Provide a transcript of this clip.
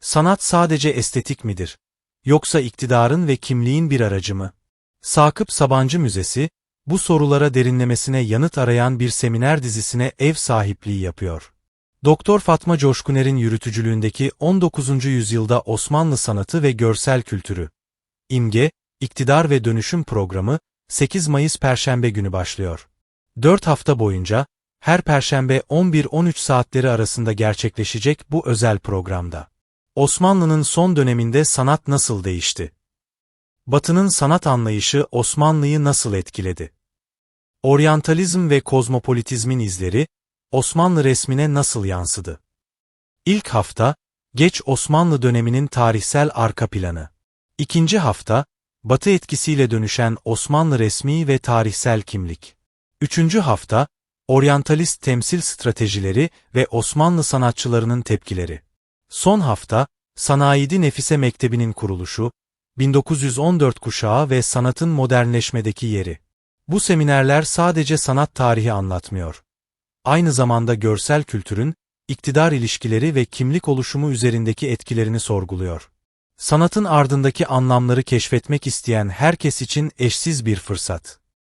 Sanat sadece estetik midir? Yoksa iktidarın ve kimliğin bir aracı mı? Sakıp Sabancı Müzesi, bu sorulara derinlemesine yanıt arayan bir seminer dizisine ev sahipliği yapıyor. Doktor Fatma Coşkuner'in yürütücülüğündeki 19. yüzyılda Osmanlı sanatı ve görsel kültürü. İmge, İktidar ve Dönüşüm programı 8 Mayıs Perşembe günü başlıyor. 4 hafta boyunca, her perşembe 11-13 saatleri arasında gerçekleşecek bu özel programda. Osmanlı'nın son döneminde sanat nasıl değişti? Batı'nın sanat anlayışı Osmanlı'yı nasıl etkiledi? Oryantalizm ve kozmopolitizmin izleri, Osmanlı resmine nasıl yansıdı? İlk hafta, geç Osmanlı döneminin tarihsel arka planı. İkinci hafta, Batı etkisiyle dönüşen Osmanlı resmi ve tarihsel kimlik. Üçüncü hafta, oryantalist temsil stratejileri ve Osmanlı sanatçılarının tepkileri. Son hafta, Sanayidi Nefise Mektebi'nin kuruluşu, 1914 kuşağı ve sanatın modernleşmedeki yeri. Bu seminerler sadece sanat tarihi anlatmıyor. Aynı zamanda görsel kültürün, iktidar ilişkileri ve kimlik oluşumu üzerindeki etkilerini sorguluyor. Sanatın ardındaki anlamları keşfetmek isteyen herkes için eşsiz bir fırsat.